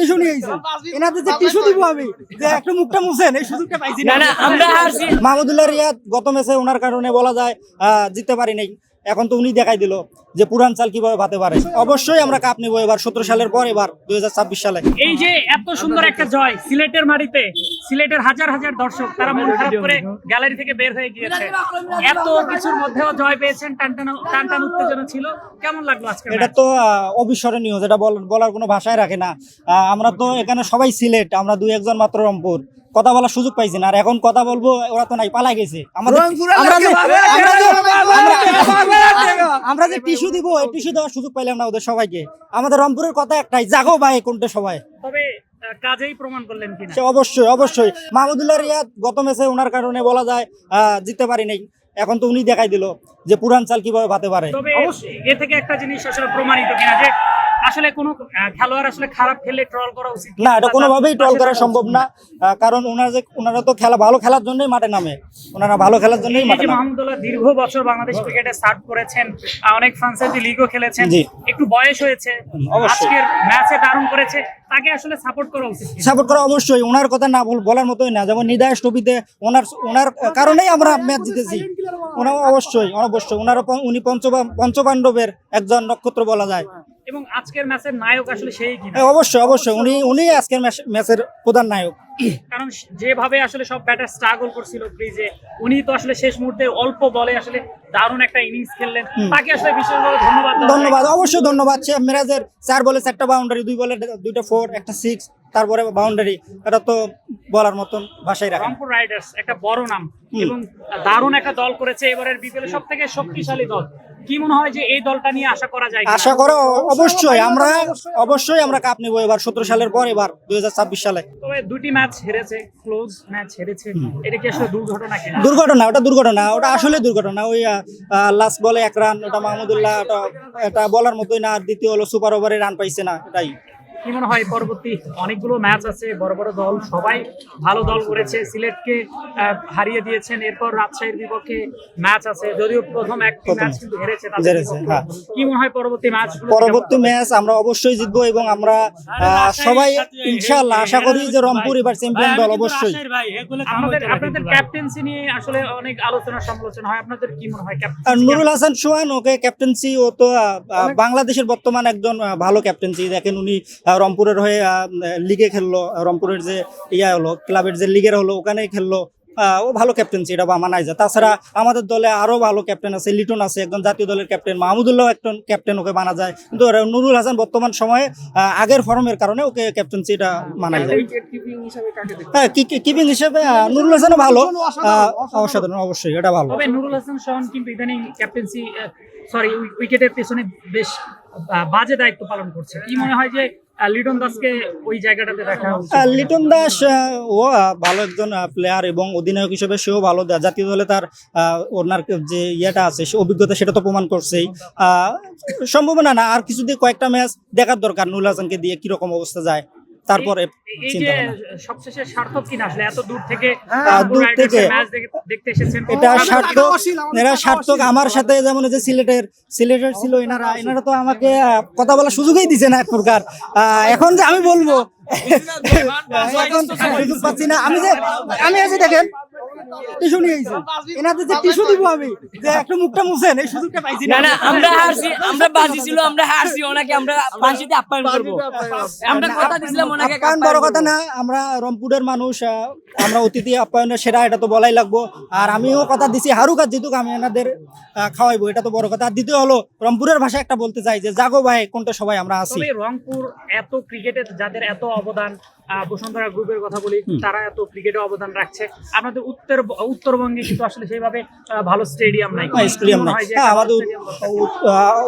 Tissue নিয়ে আইছি। এনাদের যে টিস্যু দিব আমি যে একটু মুখটা মুছেন এই সুযোগটা পাইছি না। না আমরা হারছি মাহমুদুল্লাহ রিয়াদ গত ম্যাচে ওনার কারণে বলা যায় আহ, জিততে পারি নাই। এখন তো উনি দেখাই দিল যে পুরান চাল কীভাবে ভাতে পারে। অবশ্যই আমরা কাপ নেব এবার সতেরো সালের পর এবার দুই হাজার ছাব্বিশ সালে। এই যে এত সুন্দর একটা জয় সিলেটের মাটিতে। সিলেটের হাজার হাজার দর্শক তারা মন খারাপ করে গ্যালারি থেকে বের হয়ে গিয়েছে। এত কিছুর মধ্যেও জয় পেয়েছেন টান টান টান টান উত্তেজনা ছিল। কেমন লাগল আজকে এটা তো অবিস্মরণীয় যেটা বলার কোনো ভাষায় রাখে না। আমরা তো এখানে সবাই সিলেট আমরা দুই একজন মাত্র রংপুর। কথা বলার সুযোগ পাইছি না আর এখন কথা বলব ওরা তো নাই পালাই গেছে। আমরা যে- টিস্যু দিব টিস্যু দেওয়ার সুযোগ পাইলাম না ওদের সবাইকে। আমাদের রংপুরের কথা একটাই জাগো ভাই কোনটা সবাই। তবে কাজেই প্রমাণ করলেন কিনা? সে অবশ্যই অবশ্যই। মাহমুদুল্লাহ রিয়াদ গত ম্যাচে ওনার কারণে বলা যায় আহ, জিততে পারি নাই। এখন তো উনি দেখাই দিল যে পুরান চাল কীভাবে ভাতে পারে। তবে এ থেকে একটা জিনিস আসলে প্রমাণিত কিনা যে আসলে কোনো খেলোয়াড় আসলে খারাপ খেলে ট্রল করা উচিত না এটা কোনোভাবেই ট্রল করা সম্ভব না। কারণ ওনারা যে ওনারা তো খেলা ভালো খেলার জন্যই মাঠে নামে। ওনারা ভালো খেলার জন্যই মাঠে নামে। মাহমুদুল্লাহ দীর্ঘ বছর বাংলাদেশ ক্রিকেটে স্টার্ট করেছেন অনেক ফ্রান্সাইজি লিগও খেলেছেন একটু বয়স হয়েছে আজকের ম্যাচে দারুণ করেছে তাকে আসলে সাপোর্ট করা উচিত সাপোর্ট করা অবশ্যই ওনার কথা না বল- বলার মতোই না। যেমন নিদায়স ট্রফিতে ওনার ওনার কারণেই আমরা ম্যাচ জিতেছি। ওনার অবশ্যই অবশ্যই। ওনার উনি পঞ্চবা পঞ্চপাণ্ডবের একজন নক্ষত্র বলা যায়। এবং আজকের ম্যাচের নায়ক আসলে সেই কিনা? হ্যাঁ, অবশ্যই অবশ্যই। উনি উনি আজকের ম্যাচের প্রধান নায়ক। কারণ যেভাবে আসলে সব ব্যাটার স্ট্রাগল করছিল ক্রিজে উনি তো আসলে শেষ মুহূর্তে অল্প বলে আসলে দারুণ একটা ইনিংস খেললেন। তাকে আসলে বিশেষভাবে ধন্যবাদ ধন্যবাদ অবশ্যই ধন্যবাদ। সে মিরাজের চার বলে চারটা বাউন্ডারি দুই বলে দুইটা ফোর একটা সিক্স তারপরে বাউন্ডারি এটা তো বলার মতন ভাষাই রাখে। রংপুর রাইডার্স একটা বড় নাম এবং দারুণ একটা দল করেছে এবারের বিপিএল সব থেকে শক্তিশালী দল। কি মনে হয় যে এই দলটা নিয়ে আশা করা যায় আশা করো অবশ্যই আমরা অবশ্যই। আমরা কাপ নেব এবার সতেরো সালের পর এবার দুই সালে। তবে দুটি ম্যাচ হেরেছে ক্লোজ ম্যাচ হেরেছে। এটা কি আসলে দুর্ঘটনা কিনা? দুর্ঘটনা ওটা দুর্ঘটনা ওটা আসলে দুর্ঘটনা। ওই লাস্ট বলে এক রান ওটা মাহমুদুল্লাহ ওটা এটা বলার মতোই না আর দ্বিতীয় হলো সুপার ওভারে রান পাইছে না এটাই। কি মনে হয় পরবর্তী অনেকগুলো ম্যাচ আছে বড় বড় দল সবাই ভালো দল করেছে সিলেটকে হারিয়ে দিয়েছেন এরপর রাজশাহীর বিপক্ষে ম্যাচ আছে যদিও প্রথম একটি ম্যাচ কিন্তু হেরেছে। হ্যাঁ। কি মনে হয় পরবর্তী ম্যাচ পরবর্তী ম্যাচ আমরা অবশ্যই জিতবো এবং আমরা সবাই ইনশাল্লাহ আশা করি যে রংপুর এবার চ্যাম্পিয়ন দল অবশ্যই। আপনাদের আপনাদের ক্যাপ্টেন্সি নিয়ে আসলে অনেক আলোচনা সমালোচনা হয় আপনাদের কি মনে হয় আর ক্যাপ্টেন্সি নুরুল হাসান সোহান ওকে ক্যাপ্টেন্সি ও তো বাংলাদেশের বর্তমান একজন ভালো ক্যাপ্টেন্সি দেখেন উনি রংপুরের হয়ে লিগে খেললো। রংপুরের যে ইয়া হলো ক্লাবের যে লিগের হলো ওখানেই খেললো। ও ভালো ক্যাপ্টেন্সি এটা বা মানায় যায়। তাছাড়া আমাদের দলে আরও ভালো ক্যাপ্টেন আছে লিটন আছে একজন জাতীয় দলের ক্যাপ্টেন মাহমুদুল্লাহ একজন ক্যাপ্টেন ওকে মানা যায়। কিন্তু নুরুল হাসান বর্তমান সময়ে আহ, আগের ফর্মের কারণে ওকে ক্যাপ্টেন্সি এটা মানায় যায়। হ্যাঁ কিপিং হিসেবে নুরুল হাসানও ভালো। অসাধারণ অবশ্যই এটা ভালো। নুরুল হাসান সোহান কিন্তু ইদানিং ক্যাপ্টেন্সি সরি উইকেটের পেছনে বেশ বাজে দায়িত্ব পালন করছে। কি মনে হয় যে লিটন দাসকে ওই জায়গাটাতে দেখা লিটন দাস ও ভালো একজন প্লেয়ার এবং অধিনায়ক হিসেবে সেও ভালো। জাতীয় দলে তার ওনার যে ইয়েটা আছে সে অভিজ্ঞতা সেটা তো প্রমাণ করছেই। আহ, সম্ভাবনা না আর কিছু দিয়ে কয়েকটা ম্যাচ দেখার দরকার নুল হাসানকে দিয়ে কীরকম অবস্থা যায়। তারপরে এই- এই চিন্তা সবশেষে সার্থক কিনা আসলে? এত দূর থেকে হ্যাঁ, দূর থেকে। দেখতে এসেছেন। এটা সার্থক এরা সার্থক আমার সাথে যেমন যে সিলেটের সিলেটের ছিল এনারা এনারা তো আমাকে কথা বলার সুযোগই দিছে না এক প্রকার। আহ, এখন যে আমি বলব এখন সুযোগ পাচ্ছি না। আমি যে আমি আছি দেখেন টিস্যু নিয়ে আইছি। এনাদের যে টিস্যু দিব আমি যে একটু মুখটা মুছেন এই সুযোগটা পাইছি না। না আমরা হারছি আমরা বাজি ছিল আমরা হারছি ওনাকে আমরা ফাঁসিতে আপ্যায়ন করব। আমরা কথা দিছিলাম ওনাকে আপ্যায়ন বড় কথা না আমরা রংপুরের মানুষ আমরা অতিথি আপ্যায়নের সেরা এটা তো বলাই লাগবো। আর আমিও কথা দিছি হারুক আর জিতুক আমি এনাদের খাওয়াইবো এটা তো বড় কথা। আর দ্বিতীয় হলো রংপুরের ভাষা একটা বলতে চাই যে জাগো ভাই কোনটা সবাই আমরা আছি? রংপুর এত ক্রিকেটে যাদের এত অবদান বসুন্ধরা গ্রুপের কথা বলি তারা এত ক্রিকেটে অবদান রাখছে। আপনাদের উত্তর উত্তরবঙ্গে কিন্তু আসলে সেইভাবে ভালো স্টেডিয়াম নাই। স্টেডিয়াম নাই। হ্যাঁ আমাদের?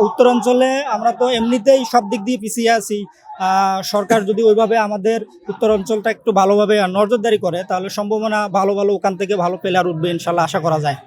উত্তরাঞ্চলে আমরা তো এমনিতেই সব দিক দিয়ে পিছিয়ে আছি। আহ, সরকার যদি ওইভাবে আমাদের উত্তর অঞ্চলটা একটু ভালোভাবে নজরদারি করে তাহলে সম্ভাবনা ভালো ভালো ওখান থেকে ভালো প্লেয়ার উঠবে ইনশাল্লাহ আশা করা যায়।